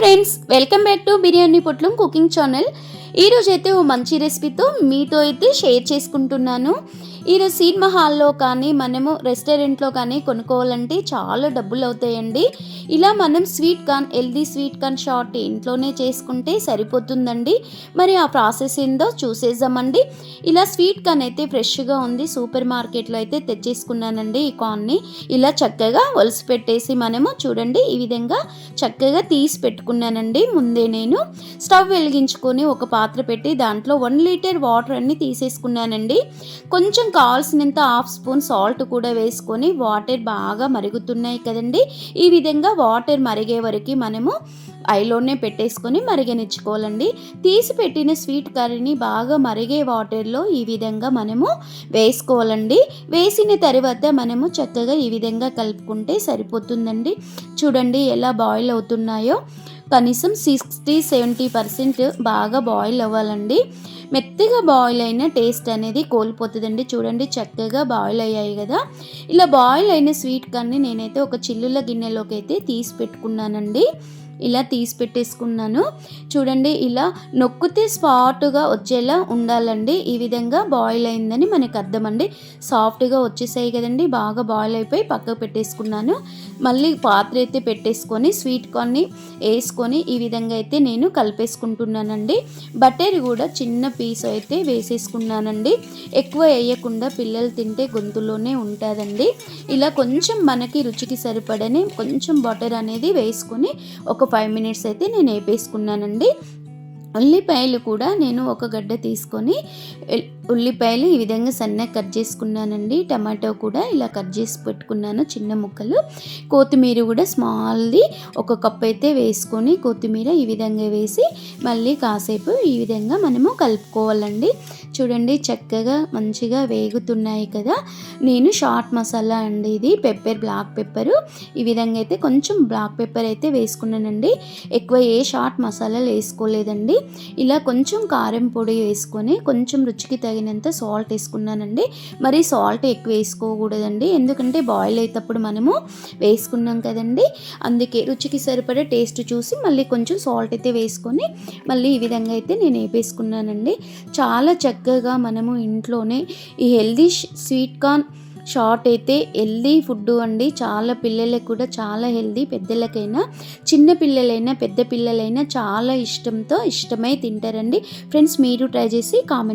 Friends welcome back to biryani Potlam cooking channel ఈరోజు అయితే ఓ మంచి రెసిపీతో మీతో అయితే షేర్ చేసుకుంటున్నాను. ఈరోజు సినిమా హాల్లో కానీ మనము రెస్టారెంట్లో కానీ కొనుక్కోవాలంటే చాలా డబ్బులు అవుతాయండి. ఇలా మనం sweet corn healthy sweet corn short ఇంట్లోనే చేసుకుంటే సరిపోతుందండి. మరి ఆ ప్రాసెస్ ఏందో చూసేద్దామండి. ఇలా స్వీట్ కార్న్ అయితే ఫ్రెష్గా ఉంది. సూపర్ మార్కెట్లో అయితే తెచ్చేసుకున్నానండి ఈ కార్న్ని. ఇలా చక్కగా ఒలిసి పెట్టేసి మనము చూడండి ఈ విధంగా చక్కగా తీసి పెట్టుకున్నానండి ముందే నేను. స్టవ్ వెలిగించుకొని ఒక పాత్ర పెట్టి దాంట్లో వన్ లీటర్ వాటర్ అన్ని తీసేసుకున్నానండి. కొంచెం కావాల్సినంత హాఫ్ స్పూన్ సాల్ట్ కూడా వేసుకొని వాటర్ బాగా మరుగుతున్నాయి కదండి. ఈ విధంగా వాటర్ మరిగే వరకు మనము ఐలోనే పెట్టేసుకొని మరిగనిచ్చుకోవాలండి. తీసి పెట్టిన స్వీట్ కర్రీని బాగా మరిగే వాటర్లో ఈ విధంగా మనము వేసుకోవాలండి. వేసిన తర్వాత మనము చక్కగా ఈ విధంగా కలుపుకుంటే సరిపోతుందండి. చూడండి ఎలా బాయిల్ అవుతున్నాయో. కనీసం సిక్స్టీ సెవెంటీ పర్సెంట్ బాగా బాయిల్ అవ్వాలండి. మెత్తగా బాయిల్ అయిన టేస్ట్ అనేది కోల్పోతుందండి. చూడండి చక్కగా బాయిల్ అయ్యాయి కదా. ఇలా బాయిల్ అయిన స్వీట్ కానీ నేనైతే ఒక చిల్లుల గిన్నెలోకి అయితే తీసి పెట్టుకున్నానండి. ఇలా తీసి పెట్టేసుకున్నాను. చూడండి ఇలా నొక్కితే స్పాట్గా వచ్చేలా ఉండాలండి. ఈ విధంగా బాయిల్ అయిందని మనకు అర్థమండి. సాఫ్ట్గా వచ్చేసాయి కదండి బాగా బాయిల్ అయిపోయి పక్కకు పెట్టేసుకున్నాను. మళ్ళీ పాత్ర అయితే పెట్టేసుకొని స్వీట్ కార్న్ని వేసుకొని ఈ విధంగా అయితే నేను కలిపేసుకుంటున్నానండి. బటర్ కూడా చిన్న పీస్ అయితే వేసేసుకున్నానండి. ఎక్కువ వేయకుండా పిల్లలు తింటే గొంతులోనే ఉంటుందండి. ఇలా కొంచెం మనకి రుచికి సరిపడని కొంచెం బటర్ అనేది వేసుకొని ఒక ఫైవ్ మినిట్స్ అయితే నేను వేపేసుకున్నానండి. ఉల్లిపాయలు కూడా నేను ఒక గడ్డ తీసుకొని ఉల్లిపాయలు ఈ విధంగా సన్నగా కట్ చేసుకున్నానండి. టమాటో కూడా ఇలా కట్ చేసి పెట్టుకున్నాను చిన్న ముక్కలు. కొత్తిమీర కూడా స్మాల్ది ఒక కప్ అయితే వేసుకొని కొత్తిమీర ఈ విధంగా వేసి మళ్ళీ కాసేపు ఈ విధంగా మనము కలుపుకోవాలండి. చూడండి చక్కగా మంచిగా వేగుతున్నాయి కదా. నేను షార్ట్ మసాలా అండి ఇది పెప్పర్ బ్లాక్ పెప్పరు ఈ విధంగా అయితే కొంచెం బ్లాక్ పెప్పర్ అయితే వేసుకున్నానండి. ఎక్కువ ఏ షార్ట్ మసాలాలు వేసుకోలేదండి. ఇలా కొంచెం కారం పొడి వేసుకొని కొంచెం రుచికి తగిన తగినంత సాల్ట్ వేసుకున్నానండి. మరి సాల్ట్ ఎక్కువ వేసుకోకూడదండి. ఎందుకంటే బాయిల్ అయ్యేటప్పుడు మనము వేసుకున్నాం కదండి. అందుకే రుచికి సరిపడే టేస్ట్ చూసి మళ్ళీ కొంచెం సాల్ట్ అయితే వేసుకొని మళ్ళీ ఈ విధంగా అయితే నేను వేపేసుకున్నానండి. చాలా చక్కగా మనము ఇంట్లోనే ఈ హెల్దీ స్వీట్ కార్న్ షార్ట్ అయితే హెల్దీ ఫుడ్ అండి. చాలా పిల్లలకు కూడా చాలా హెల్దీ పెద్దలకైనా చిన్న పిల్లలైనా పెద్ద పిల్లలైనా చాలా ఇష్టంతో ఇష్టమై తింటారండి. ఫ్రెండ్స్ మీరు ట్రై చేసి కామెంట్